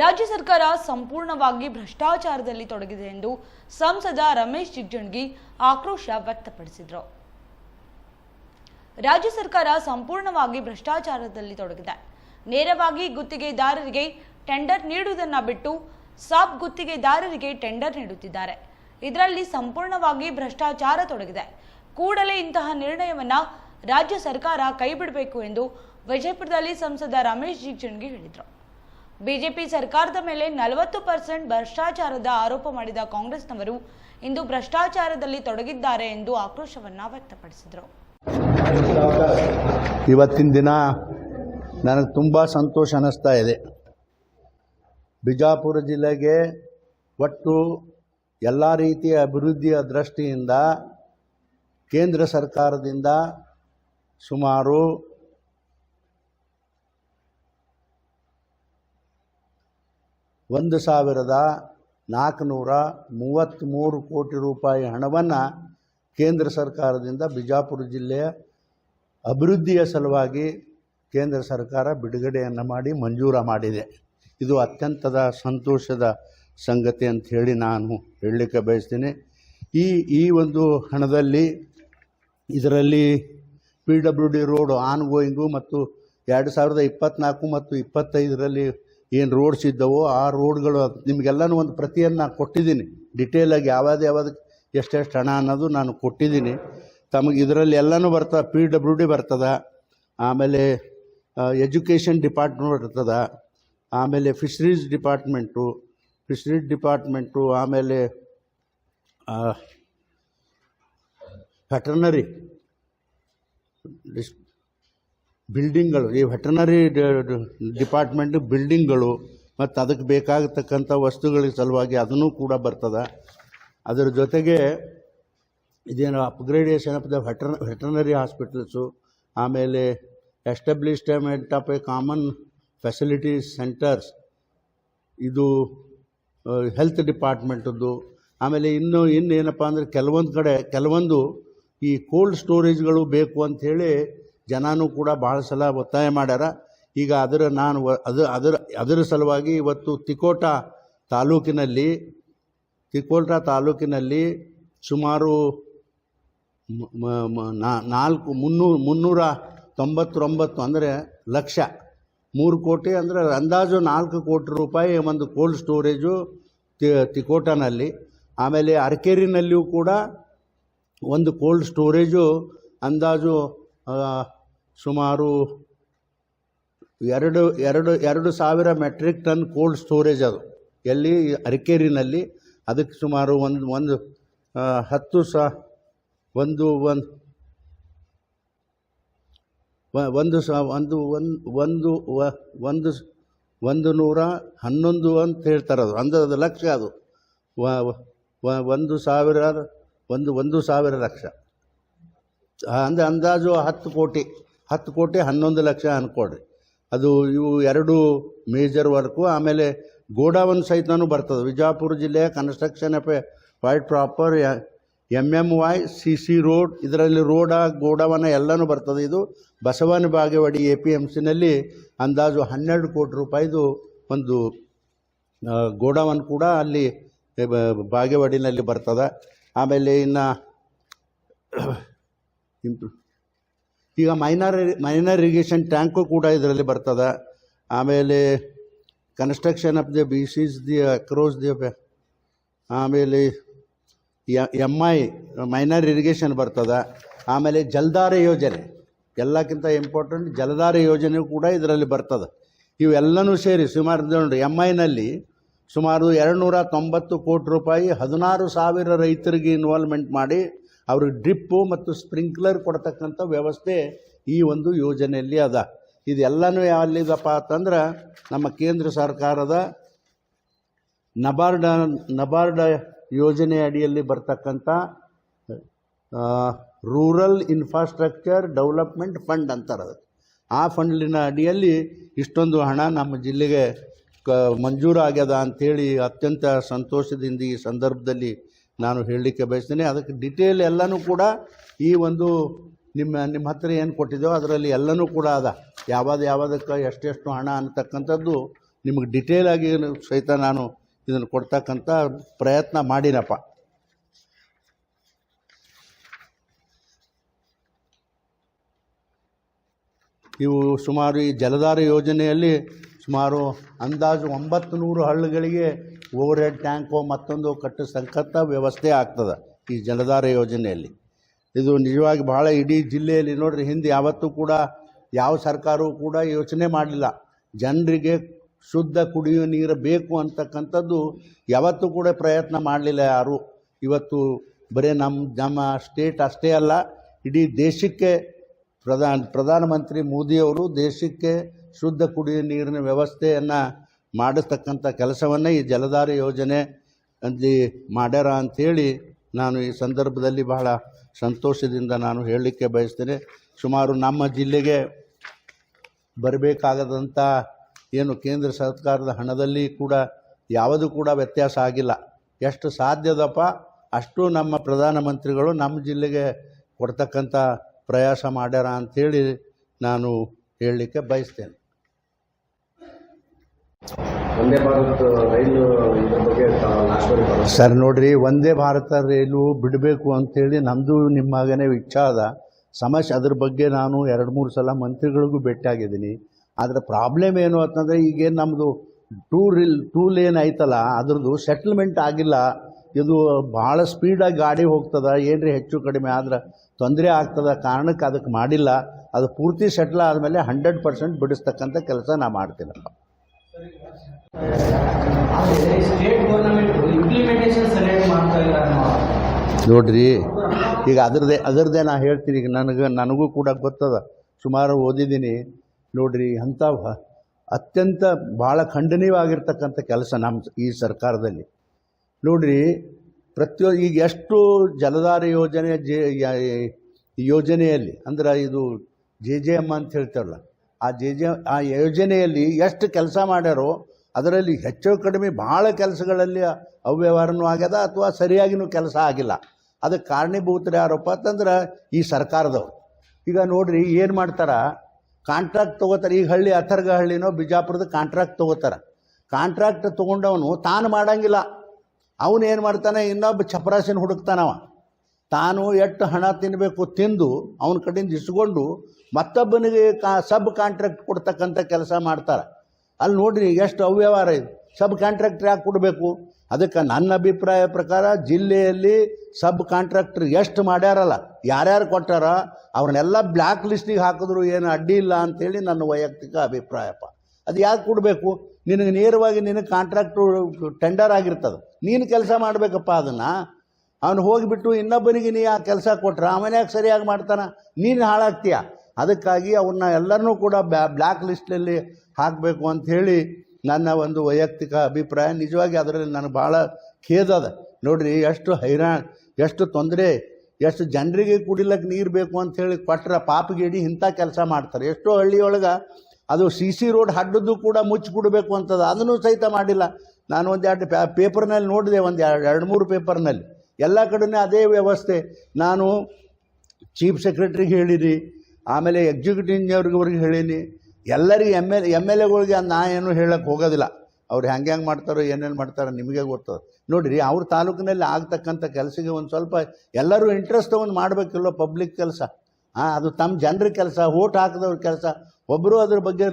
ರಾಜ್ಯ ಸರ್ಕಾರ ಸಂಪೂರ್ಣವಾಗಿ ಭ್ರಷ್ಟಾಚಾರದಲ್ಲಿ ತೊಡಗಿದೆ ಎಂದು ಸಂಸದ ರಮೇಶ್ ಜಿಗಜಿಣಗಿ ಆಕ್ರೋಶ ವ್ಯಕ್ತಪಡಿಸಿದರು. ರಾಜ್ಯ ಸರ್ಕಾರ ಸಂಪೂರ್ಣವಾಗಿ ಭ್ರಷ್ಟಾಚಾರದಲ್ಲಿ ತೊಡಗಿದೆ. ನೇರವಾಗಿ ಗುತ್ತಿಗೆದಾರರಿಗೆ ಟೆಂಡರ್ ನೀಡುವುದನ್ನ ಬಿಟ್ಟು ಸಾಬ್ ಗುತ್ತಿಗೆದಾರರಿಗೆ ಟೆಂಡರ್ ನೀಡುತ್ತಿದ್ದಾರೆ. ಇದರಲ್ಲಿ ಸಂಪೂರ್ಣವಾಗಿ ಭ್ರಷ್ಟಾಚಾರ ತೊಡಗಿದೆ. ಕೂಡಲೇ ಇಂತಹ ನಿರ್ಣಯವನ್ನ ರಾಜ್ಯ ಸರ್ಕಾರ ಕೈಬಿಡಬೇಕು ಎಂದು ವಿಜಯಪುರದಲ್ಲಿ ಸಂಸದ ರಮೇಶ್ ಜಿಗಜಿಣಗಿ ಹೇಳಿದರು. ಬಿಜೆಪಿ ಸರ್ಕಾರದ ಮೇಲೆ ನಲವತ್ತು ಪರ್ಸೆಂಟ್ ಭ್ರಷ್ಟಾಚಾರದ ಆರೋಪ ಮಾಡಿದ ಕಾಂಗ್ರೆಸ್ನವರು ಇಂದು ಭ್ರಷ್ಟಾಚಾರದಲ್ಲಿ ತೊಡಗಿದ್ದಾರೆ ಎಂದು ಆಕ್ರೋಶವನ್ನ ವ್ಯಕ್ತಪಡಿಸಿದರು. ಇವತ್ತಿನ ದಿನ ನನಗೆ ತುಂಬ ಸಂತೋಷ ಅನ್ನಿಸ್ತಾ ಇದೆ. ಬಿಜಾಪುರ ಜಿಲ್ಲೆಗೆ ಒಟ್ಟು ಎಲ್ಲ ರೀತಿಯ ಅಭಿವೃದ್ಧಿಯ ದೃಷ್ಟಿಯಿಂದ ಕೇಂದ್ರ ಸರ್ಕಾರದಿಂದ ಸುಮಾರು ಒಂದು ಸಾವಿರದ ನಾಲ್ಕುನೂರ ಮೂವತ್ತ್ಮೂರು ಕೋಟಿ ರೂಪಾಯಿ ಹಣವನ್ನು ಕೇಂದ್ರ ಸರ್ಕಾರದಿಂದ ಬಿಜಾಪುರ ಜಿಲ್ಲೆಯ ಅಭಿವೃದ್ಧಿಯ ಸಲುವಾಗಿ ಕೇಂದ್ರ ಸರ್ಕಾರ ಬಿಡುಗಡೆಯನ್ನು ಮಾಡಿ ಮಂಜೂರು ಮಾಡಿದೆ. ಇದು ಅತ್ಯಂತದ ಸಂತೋಷದ ಸಂಗತಿ ಅಂತ ಹೇಳಿ ನಾನು ಹೇಳಲಿಕ್ಕೆ ಬಯಸ್ತೀನಿ. ಈ ಈ ಒಂದು ಹಣದಲ್ಲಿ ಇದರಲ್ಲಿ P W D road ongoing ಮತ್ತು ಎರಡು ಸಾವಿರದ ಇಪ್ಪತ್ತ್ನಾಲ್ಕು ಮತ್ತು ಇಪ್ಪತ್ತೈದರಲ್ಲಿ ಏನು ರೋಡ್ಸ್ ಇದ್ದವೋ ಆ ರೋಡ್ಗಳು ನಿಮಗೆಲ್ಲನೂ ಒಂದು ಪ್ರತಿಯನ್ನು ಕೊಟ್ಟಿದ್ದೀನಿ. ಡಿಟೇಲಾಗಿ ಯಾವ್ದು ಯಾವ್ದಕ್ಕೆ ಎಷ್ಟೆಷ್ಟು ಹಣ ಅನ್ನೋದು ನಾನು ಕೊಟ್ಟಿದ್ದೀನಿ. ತಮಗೆ ಇದರಲ್ಲಿ ಎಲ್ಲನೂ ಬರ್ತದೆ ಪಿ ಡಬ್ಲ್ಯೂ ಡಿ ಬರ್ತದೆ, ಆಮೇಲೆ ಎಜುಕೇಷನ್ ಡಿಪಾರ್ಟ್ಮೆಂಟ್ ಬರ್ತದೆ, ಆಮೇಲೆ ಫಿಶ್ರೀಸ್ ಡಿಪಾರ್ಟ್ಮೆಂಟು ಫಿಶ್ರೀಸ್ ಡಿಪಾರ್ಟ್ಮೆಂಟು ಆಮೇಲೆ ವೆಟರ್ನರಿ ಡಿಸ್ ಬಿಲ್ಡಿಂಗ್ಗಳು, ಈ ವೆಟರ್ನರಿ ಡಿಪಾರ್ಟ್ಮೆಂಟ್ ಬಿಲ್ಡಿಂಗ್ಗಳು ಮತ್ತು ಅದಕ್ಕೆ ಬೇಕಾಗತಕ್ಕಂಥ ವಸ್ತುಗಳ ಸಲುವಾಗಿ ಅದನ್ನು ಕೂಡ ಬರ್ತದೆ. ಅದರ ಜೊತೆಗೆ ಇದೇನು upgradation of the veter, veterinary hospitals, ಆಮೇಲೆ establishment of a common facilities centres ಇದು ಹೆಲ್ತ್ ಡಿಪಾರ್ಟ್ಮೆಂಟದ್ದು ಆಮೇಲೆ ಇನ್ನು, ಇನ್ನೇನಪ್ಪ ಅಂದರೆ ಕೆಲವೊಂದು ಕಡೆ, ಕೆಲವೊಂದು ಈ ಕೋಲ್ಡ್ ಸ್ಟೋರೇಜ್ಗಳು ಬೇಕು ಅಂಥೇಳಿ ಜನನೂ ಕೂಡ ಭಾಳ ಸಲ ಒತ್ತಾಯ ಮಾಡ್ಯಾರ. ಈಗ ಅದರ ನಾನು ಅದು ಅದರ ಅದರ ಸಲುವಾಗಿ ಇವತ್ತು ತಿಕೋಟ ತಾಲೂಕಿನಲ್ಲಿ ತಿಕೋಟ ತಾಲೂಕಿನಲ್ಲಿ ಸುಮಾರು ನಾಲ್ಕು ಮುನ್ನೂರು ಮುನ್ನೂರ ತೊಂಬತ್ತೊಂಬತ್ತು ಅಂದರೆ ಲಕ್ಷ. ಮೂರು ಕೋಟಿ ಅಂದರೆ ಅಂದಾಜು ನಾಲ್ಕು ಕೋಟಿ ರೂಪಾಯಿ ಒಂದು ಕೋಲ್ಡ್ ಸ್ಟೋರೇಜು ತಿ ತಿಕೋಟನಲ್ಲಿ. ಆಮೇಲೆ ಅರಕೇರಿನಲ್ಲಿಯೂ ಕೂಡ ಒಂದು ಕೋಲ್ಡ್ ಸ್ಟೋರೇಜು ಅಂದಾಜು ಸುಮಾರು ಎರಡು ಎರಡು ಎರಡು ಸಾವಿರ ಮೆಟ್ರಿಕ್ ಟನ್ ಕೋಲ್ಡ್ ಸ್ಟೋರೇಜ್ ಅದು. ಎಲ್ಲಿ? ಅರಿಕೇರಿನಲ್ಲಿ. ಅದಕ್ಕೆ ಸುಮಾರು ಒಂದು ಒಂದು ಹತ್ತು ಸ, ಒಂದು ಒಂದು ಒಂದು ಸ, ಒಂದು ಒಂದು ಒಂದು ಒಂದು ನೂರ ಹನ್ನೊಂದು ಅಂತ ಹೇಳ್ತಾರೆ ಅದು. ಅಂದ್ರೆ ಅದು. ಲಕ್ಷ ಅದು ಒಂದು ಸಾವಿರ, ಒಂದು ಒಂದು ಸಾವಿರ ಲಕ್ಷ. ಅಂದರೆ ಅಂದಾಜು ಹತ್ತು ಕೋಟಿ. ಹತ್ತು ಕೋಟಿ ಹನ್ನೊಂದು ಲಕ್ಷ ಅಂದ್ಕೊಡ್ರಿ ಅದು ಇವು ಎರಡು ಮೇಜರ್ ವರ್ಕು, ಆಮೇಲೆ ಗೋಡಾವನ್ ಸಹಿತನೂ ಬರ್ತದೆ. ವಿಜಾಪುರ ಜಿಲ್ಲೆಯ construction of a white proper M M Y, C C road, ಇದರಲ್ಲಿ ರೋಡ ಗೋಡಾವನ ಎಲ್ಲನೂ ಬರ್ತದೆ. ಇದು ಬಸವನ ಬಾಗೇವಾಡಿ ಎ ಪಿ ಎಂ ಸಿನಲ್ಲಿ ಅಂದಾಜು ಹನ್ನೆರಡು ಕೋಟಿ ರೂಪಾಯಿದು ಒಂದು ಗೋಡಾವನ್ ಕೂಡ ಅಲ್ಲಿ ಬಾಗೇವಾಡಿನಲ್ಲಿ ಬರ್ತದೆ. ಆಮೇಲೆ ಇನ್ನು ಇಂಪ್ರೂವ್ ಈಗ ಮೈನರ್ ಮೈನರ್ ಇರಿಗೇಷನ್ ಟ್ಯಾಂಕು ಕೂಡ ಇದರಲ್ಲಿ ಬರ್ತದೆ. ಆಮೇಲೆ ಕನ್ಸ್ಟ್ರಕ್ಷನ್ ಆಫ್ ದಿ ಬಿ ಸಿಸ್ ದಿ ಅಕ್ರೋಸ್, ದಿ ಆಮೇಲೆ ಎಂ ಐ, ಮೈನರ್ ಇರಿಗೇಷನ್ ಬರ್ತದೆ. ಆಮೇಲೆ ಜಲಧಾರೆ ಯೋಜನೆ, ಎಲ್ಲಕ್ಕಿಂತ ಇಂಪಾರ್ಟೆಂಟ್ ಜಲಧಾರೆ ಯೋಜನೆ ಕೂಡ ಇದರಲ್ಲಿ ಬರ್ತದೆ. ಇವೆಲ್ಲನೂ ಸೇರಿ ಸುಮಾರು ನೋಡಿ ಎಂ ಐನಲ್ಲಿ ಸುಮಾರು ಎರಡು ನೂರ ತೊಂಬತ್ತು ಕೋಟಿ ರೂಪಾಯಿ ಹದಿನಾರು ಸಾವಿರ ರೈತರಿಗೆ ಇನ್ವಾಲ್ವ್ಮೆಂಟ್ ಮಾಡಿ ಅವ್ರಿಗೆ ಡ್ರಿಪ್ಪು ಮತ್ತು ಸ್ಪ್ರಿಂಕ್ಲರ್ ಕೊಡ್ತಕ್ಕಂಥ ವ್ಯವಸ್ಥೆ ಈ ಒಂದು ಯೋಜನೆಯಲ್ಲಿ ಅದ. ಇದೆಲ್ಲನೂ ಎಲ್ಲಿದಪ್ಪ ಅಂತಂದ್ರೆ ನಮ್ಮ ಕೇಂದ್ರ ಸರ್ಕಾರದ ನಬಾರ್ಡ ನಬಾರ್ಡ ಯೋಜನೆ ಅಡಿಯಲ್ಲಿ ಬರ್ತಕ್ಕಂಥ ರೂರಲ್ ಇನ್ಫ್ರಾಸ್ಟ್ರಕ್ಚರ್ ಡೆವಲಪ್ಮೆಂಟ್ ಫಂಡ್ ಅಂತಾರೆ ಆ ಫಂಡಿನ ಅಡಿಯಲ್ಲಿ ಇಷ್ಟೊಂದು ಹಣ ನಮ್ಮ ಜಿಲ್ಲೆಗೆ ಕ, ಮಂಜೂರಾಗ್ಯದ ಅಂಥೇಳಿ ಅತ್ಯಂತ ಸಂತೋಷದಿಂದ ಈ ಸಂದರ್ಭದಲ್ಲಿ ನಾನು ಹೇಳಲಿಕ್ಕೆ ಬಯಸ್ತೇನೆ. ಅದಕ್ಕೆ ಡಿಟೇಲ್ ಎಲ್ಲನೂ ಕೂಡ ಈ ಒಂದು ನಿಮ್ಮ ನಿಮ್ಮ ಹತ್ತಿರ ಏನು ಕೊಟ್ಟಿದ್ದೆವೋ ಅದರಲ್ಲಿ ಎಲ್ಲನೂ ಕೂಡ ಅದ. ಯಾವ್ದು ಯಾವುದಕ್ಕೆ ಎಷ್ಟೆಷ್ಟು ಹಣ ಅನ್ನತಕ್ಕಂಥದ್ದು ನಿಮಗೆ ಡಿಟೇಲ್ ಆಗಿ ಸಹಿತ ನಾನು ಇದನ್ನು ಕೊಡ್ತಕ್ಕಂಥ ಪ್ರಯತ್ನ ಮಾಡಿನಪ್ಪ. ಇವು ಸುಮಾರು ಈ ಜಲಧಾರ ಯೋಜನೆಯಲ್ಲಿ ಸುಮಾರು ಅಂದಾಜು ಒಂಬತ್ತು ನೂರು ಹಳ್ಳಿಗಳಿಗೆ ಓವರ್ ಹೆಡ್ ಟ್ಯಾಂಕು ಮತ್ತೊಂದು ಕಟ್ಟಿಸ್ತಕ್ಕಂಥ ವ್ಯವಸ್ಥೆ ಆಗ್ತದೆ ಈ ಜಲಧಾರ ಯೋಜನೆಯಲ್ಲಿ. ಇದು ನಿಜವಾಗಿ ಭಾಳ ಇಡೀ ಜಿಲ್ಲೆಯಲ್ಲಿ ನೋಡ್ರಿ, ಹಿಂದೆ ಯಾವತ್ತೂ ಕೂಡ ಯಾವ ಸರ್ಕಾರವು ಕೂಡ ಯೋಚನೆ ಮಾಡಲಿಲ್ಲ. ಜನರಿಗೆ ಶುದ್ಧ ಕುಡಿಯುವ ನೀರು ಬೇಕು ಅಂತಕ್ಕಂಥದ್ದು ಯಾವತ್ತೂ ಕೂಡ ಪ್ರಯತ್ನ ಮಾಡಲಿಲ್ಲ ಯಾರು. ಇವತ್ತು ಬರೀ ನಮ್ಮ ನಮ್ಮ ಸ್ಟೇಟ್ ಅಷ್ಟೇ ಅಲ್ಲ, ಇಡೀ ದೇಶಕ್ಕೆ ಪ್ರಧಾನ, ಪ್ರಧಾನಮಂತ್ರಿ ಮೋದಿಯವರು ದೇಶಕ್ಕೆ ಶುದ್ಧ ಕುಡಿಯುವ ನೀರಿನ ವ್ಯವಸ್ಥೆಯನ್ನು ಮಾಡಿಸ್ತಕ್ಕಂಥ ಕೆಲಸವನ್ನೇ ಈ ಜಲಧಾರೆ ಯೋಜನೆ ಅಲ್ಲಿ ಮಾಡ್ಯಾರ ಅಂಥೇಳಿ ನಾನು ಈ ಸಂದರ್ಭದಲ್ಲಿ ಬಹಳ ಸಂತೋಷದಿಂದ ನಾನು ಹೇಳಲಿಕ್ಕೆ ಬಯಸ್ತೇನೆ. ಸುಮಾರು ನಮ್ಮ ಜಿಲ್ಲೆಗೆ ಬರಬೇಕಾಗದಂಥ ಏನು ಕೇಂದ್ರ ಸರ್ಕಾರದ ಹಣದಲ್ಲಿ ಕೂಡ ಯಾವುದೂ ಕೂಡ ವ್ಯತ್ಯಾಸ ಆಗಿಲ್ಲ. ಎಷ್ಟು ಸಾಧ್ಯದಪ್ಪ ಅಷ್ಟು ನಮ್ಮ ಪ್ರಧಾನಮಂತ್ರಿಗಳು ನಮ್ಮ ಜಿಲ್ಲೆಗೆ ಕೊಡ್ತಕ್ಕಂಥ ಪ್ರಯಾಸ ಮಾಡ್ಯಾರ ಅಂಥೇಳಿ ನಾನು ಹೇಳಲಿಕ್ಕೆ ಬಯಸ್ತೇನೆ. ವಂದೇ ಸರ್, ನೋಡ್ರಿ ಒಂದೇ ಭಾರತ ರೈಲು ಬಿಡಬೇಕು ಅಂಥೇಳಿ ನಮ್ಮದು ನಿಮ್ಮಾಗನೇ ಇಚ್ಛಾ ಅದ. ಸಮಸ್ಯೆ ಅದ್ರ ಬಗ್ಗೆ ನಾನು ಎರಡು ಮೂರು ಸಲ ಮಂತ್ರಿಗಳಿಗೂ ಭೇಟಿಯಾಗಿದ್ದೀನಿ. ಆದರೆ ಪ್ರಾಬ್ಲಮ್ ಏನು ಅಂತಂದರೆ, ಈಗೇನು ನಮ್ಮದು ಟೂ ರಿಲ್ ಟೂ ಲೇನ್ ಐತಲ್ಲ, ಅದ್ರದ್ದು ಸೆಟ್ಲ್ಮೆಂಟ್ ಆಗಿಲ್ಲ. ಇದು ಭಾಳ ಸ್ಪೀಡಾಗಿ ಗಾಡಿ ಹೋಗ್ತದ, ಏನ್ರಿ ಹೆಚ್ಚು ಕಡಿಮೆ ಆದ್ರೆ ತೊಂದರೆ ಆಗ್ತದ, ಕಾರಣಕ್ಕೆ ಅದಕ್ಕೆ ಮಾಡಿಲ್ಲ. ಅದು ಪೂರ್ತಿ ಸೆಟ್ಲ್ ಆದಮೇಲೆ ಹಂಡ್ರೆಡ್ ಪರ್ಸೆಂಟ್ ಬಿಡಿಸ್ತಕ್ಕಂಥ ಕೆಲಸ ನಾ ಮಾಡ್ತೀನಪ್ಪ ನೋಡ್ರಿ, ಈಗ ಅದರದೇ ಅದರದೇ ನಾ ಹೇಳ್ತೀನಿ, ಈಗ ನನಗೆ ನನಗೂ ಕೂಡ ಗೊತ್ತದ. ಸುಮಾರು ಓದಿದ್ದೀನಿ. ನೋಡ್ರಿ, ಅಂಥ ಅತ್ಯಂತ ಭಾಳ ಖಂಡನೀಯವಾಗಿರ್ತಕ್ಕಂಥ ಕೆಲಸ ನಮ್ಮ ಈ ಸರ್ಕಾರದಲ್ಲಿ. ನೋಡ್ರಿ, ಪ್ರತಿಯೊ ಈಗ ಎಷ್ಟು ಜಲಧಾರ ಯೋಜನೆ ಜೆ ಯೋಜನೆಯಲ್ಲಿ, ಅಂದ್ರೆ ಇದು ಜೆ ಜೆ ಎಂ ಅಂತ ಹೇಳ್ತಾರಲ್ಲ ಆ ಜೆ ಆ ಯೋಜನೆಯಲ್ಲಿ ಎಷ್ಟು ಕೆಲಸ ಮಾಡ್ಯಾರೋ ಅದರಲ್ಲಿ ಹೆಚ್ಚು ಕಡಿಮೆ ಭಾಳ ಕೆಲಸಗಳಲ್ಲಿ ಅವ್ಯವಹಾರನೂ ಆಗ್ಯದ ಅಥವಾ ಸರಿಯಾಗಿನೂ ಕೆಲಸ ಆಗಿಲ್ಲ. ಅದಕ್ಕೆ ಕಾರಣೀಭೂತರು ಯಾರಪ್ಪ ಅಂತಂದ್ರೆ ಈ ಸರ್ಕಾರದವ್ರು. ಈಗ ನೋಡ್ರಿ ಏನು ಮಾಡ್ತಾರೆ? ಕಾಂಟ್ರಾಕ್ಟ್ ತೊಗೋತಾರೆ. ಈಗ ಹಳ್ಳಿ ಅಥರ್ಗ ಹಳ್ಳಿನೋ ಬಿಜಾಪುರದ ಕಾಂಟ್ರಾಕ್ಟ್ ತೊಗೋತಾರೆ. ಕಾಂಟ್ರಾಕ್ಟ್ ತೊಗೊಂಡವನು ತಾನು ಮಾಡಂಗಿಲ್ಲ. ಅವನು ಏನು ಮಾಡ್ತಾನೆ? ಇನ್ನೊಬ್ಬ ಚಪರಾಸಿನ ಹುಡುಕ್ತಾನವ. ತಾನು ಎಷ್ಟು ಹಣ ತಿನ್ನಬೇಕು ತಿಂದು ಅವನ ಕಡೆಯಿಂದ ಇಸ್ಕೊಂಡು ಮತ್ತೊಬ್ಬನಿಗೆ ಕಾ ಸಬ್ ಕಾಂಟ್ರಾಕ್ಟ್ ಕೊಡ್ತಕ್ಕಂಥ ಕೆಲಸ ಮಾಡ್ತಾರೆ. ಅಲ್ಲಿ ನೋಡ್ರಿ ಎಷ್ಟು ಅವ್ಯವಹಾರ ಇದೆ. ಸಬ್ ಕಾಂಟ್ರಾಕ್ಟ್ರ್ ಯಾಕೆ ಕೊಡಬೇಕು? ಅದಕ್ಕೆ ನನ್ನ ಅಭಿಪ್ರಾಯ ಪ್ರಕಾರ ಜಿಲ್ಲೆಯಲ್ಲಿ ಸಬ್ ಕಾಂಟ್ರಾಕ್ಟ್ರ್ ಎಷ್ಟು ಮಾಡ್ಯಾರಲ್ಲ, ಯಾರ್ಯಾರು ಕೊಟ್ಟಾರ ಅವ್ರನ್ನೆಲ್ಲ ಬ್ಲ್ಯಾಕ್ ಲಿಸ್ಟಿಗೆ ಹಾಕಿದ್ರು ಏನು ಅಡ್ಡಿ ಇಲ್ಲ ಅಂತೇಳಿ ನನ್ನ ವೈಯಕ್ತಿಕ ಅಭಿಪ್ರಾಯಪ್ಪ. ಅದು ಯಾಕೆ ಕೊಡಬೇಕು? ನಿನಗೆ ನೇರವಾಗಿ ನಿನಗೆ ಕಾಂಟ್ರಾಕ್ಟ್ರು ಟೆಂಡರ್ ಆಗಿರ್ತದೆ. ನೀನು ಕೆಲಸ ಮಾಡಬೇಕಪ್ಪ ಅದನ್ನು. ಅವನು ಹೋಗಿಬಿಟ್ಟು ಇನ್ನೊಬ್ಬನಿಗೆ ನೀ ಆ ಕೆಲಸ ಕೊಟ್ರೆ, ಅವನ ಯಾಕೆ ಸರಿಯಾಗಿ ಮಾಡ್ತಾನೆ? ನೀನು ಹಾಳಾಗ್ತೀಯ? ಅದಕ್ಕಾಗಿ ಅವನ್ನ ಎಲ್ಲರನ್ನೂ ಕೂಡ ಬ್ಯಾ ಬ್ಲ್ಯಾಕ್ ಲಿಸ್ಟಲ್ಲಿ ಹಾಕಬೇಕು ಅಂಥೇಳಿ ನನ್ನ ಒಂದು ವೈಯಕ್ತಿಕ ಅಭಿಪ್ರಾಯ. ನಿಜವಾಗಿ ಅದರಲ್ಲಿ ನನಗೆ ಭಾಳ ಖೇದದ ಅದ. ನೋಡ್ರಿ, ಎಷ್ಟು ಹೈರಾಣ, ಎಷ್ಟು ತೊಂದರೆ, ಎಷ್ಟು ಜನರಿಗೆ ಕುಡಿಲಕ್ಕೆ ನೀರು ಬೇಕು ಅಂಥೇಳಿ ಕೊಟ್ಟರೆ ಪಾಪಗೇಡಿ ಇಂಥ ಕೆಲಸ ಮಾಡ್ತಾರೆ. ಎಷ್ಟೋ ಹಳ್ಳಿಯೊಳಗೆ ಅದು ಸಿ ಸಿ ರೋಡ್ ಹಡ್ಡದ್ದು ಕೂಡ ಮುಚ್ಚಿ ಕೊಡಬೇಕು ಅಂತದ. ಅದನ್ನು ಸಹಿತ ಮಾಡಿಲ್ಲ. ನಾನು ಒಂದು ಎರಡು ಪ್ಯಾ, ಪೇಪರ್ನಲ್ಲಿ ನೋಡಿದೆ, ಒಂದು ಎರಡು ಎರಡು ಮೂರು ಪೇಪರ್ನಲ್ಲಿ. ಎಲ್ಲ ಕಡೆನೇ ಅದೇ ವ್ಯವಸ್ಥೆ. ನಾನು ಚೀಫ್ ಸೆಕ್ರೆಟ್ರಿಗೆ ಹೇಳಿರಿ ಆಮೇಲೆ ಎಕ್ಸಿಕ್ಯೂಟಿವ್ ಹೇಳೀನಿ, ಎಲ್ಲರಿಗೂ ಎಂ ಎಲ್ ಎಂ ಎಲ್ ಎಗಳಿಗೆ ನಾ ಏನು ಹೇಳಕ್ಕೆ ಹೋಗೋದಿಲ್ಲ. ಅವ್ರು ಹೆಂಗೆ ಹೆಂಗೆ ಮಾಡ್ತಾರೋ, ಏನೇನು ಮಾಡ್ತಾರೋ ನಿಮಗೆ ಗೊತ್ತದ ನೋಡಿರಿ, ಅವ್ರ ತಾಲೂಕಿನಲ್ಲಿ ಆಗ್ತಕ್ಕಂಥ ಕೆಲಸಕ್ಕೆ ಒಂದು ಸ್ವಲ್ಪ ಎಲ್ಲರೂ ಇಂಟ್ರೆಸ್ಟ್ ತೊಗೊಂಡು ಮಾಡಬೇಕಿಲ್ಲೋ ಪಬ್ಲಿಕ್ ಕೆಲಸ. ಹಾಂ ಅದು ತಮ್ಮ ಜನರ ಕೆಲಸ, ಓಟ್ ಹಾಕಿದವ್ರ ಕೆಲಸ. ಒಬ್ಬರು ಅದ್ರ ಬಗ್ಗೆ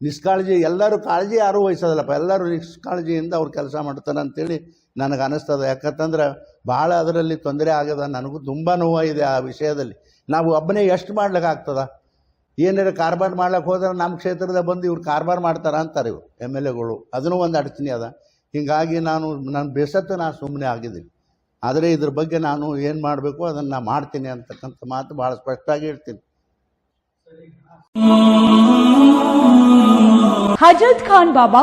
ನಿಷ್ಕಾಳಜಿ, ಎಲ್ಲರೂ ಕಾಳಜಿ ಯಾರೂ ವಹಿಸೋದಿಲ್ಲಪ್ಪ. ಎಲ್ಲರೂ ನಿಷ್ಕಾಳಜಿಯಿಂದ ಅವ್ರು ಕೆಲಸ ಮಾಡ್ತಾರೆ ಅಂತೇಳಿ ನನಗೆ ಅನ್ನಿಸ್ತದೆ. ಯಾಕಂತಂದ್ರೆ ಭಾಳ ಅದರಲ್ಲಿ ತೊಂದರೆ ಆಗದ ನನಗೂ ತುಂಬ ನೋವಾಗಿದೆ ಆ ವಿಷಯದಲ್ಲಿ. ನಾವು ಒಬ್ಬನೇ ಎಷ್ಟು ಮಾಡ್ಲಿಕ್ಕೆ ಆಗ್ತದ? ಏನಾರ ಕಾರ್ಬಾರ್ ಮಾಡ್ಲಿಕ್ಕೆ ಹೋದ್ರೆ ನಮ್ಮ ಕ್ಷೇತ್ರದ ಬಂದು ಇವ್ರು ಕಾರ್ಬಾರ್ ಮಾಡ್ತಾರ ಅಂತಾರೆ ಇವರು, ಎಂ ಎಲ್ ಎಗಳು. ಅದನ್ನು ಒಂದು ಅಡಚಣೆ ಅದ. ಹೀಗಾಗಿ ನಾನು, ನನ್ನ ಬೇಸತ್ತು ನಾನು ಸುಮ್ಮನೆ ಆಗಿದ್ದೀನಿ. ಆದರೆ ಇದ್ರ ಬಗ್ಗೆ ನಾನು ಏನು ಮಾಡಬೇಕು ಅದನ್ನು ನಾನು ಮಾಡ್ತೀನಿ ಅಂತಕ್ಕಂಥ ಮಾತು ಭಾಳ ಸ್ಪಷ್ಟವಾಗಿ ಹೇಳ್ತೀನಿ. ಹಜರತ್ ಖಾನ್ ಬಾಬಾ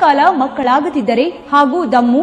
ಕಾಲ ಮಕ್ಕಳಾಗದಿದ್ದರೆ ಹಾಗೂ ದಮ್ಮು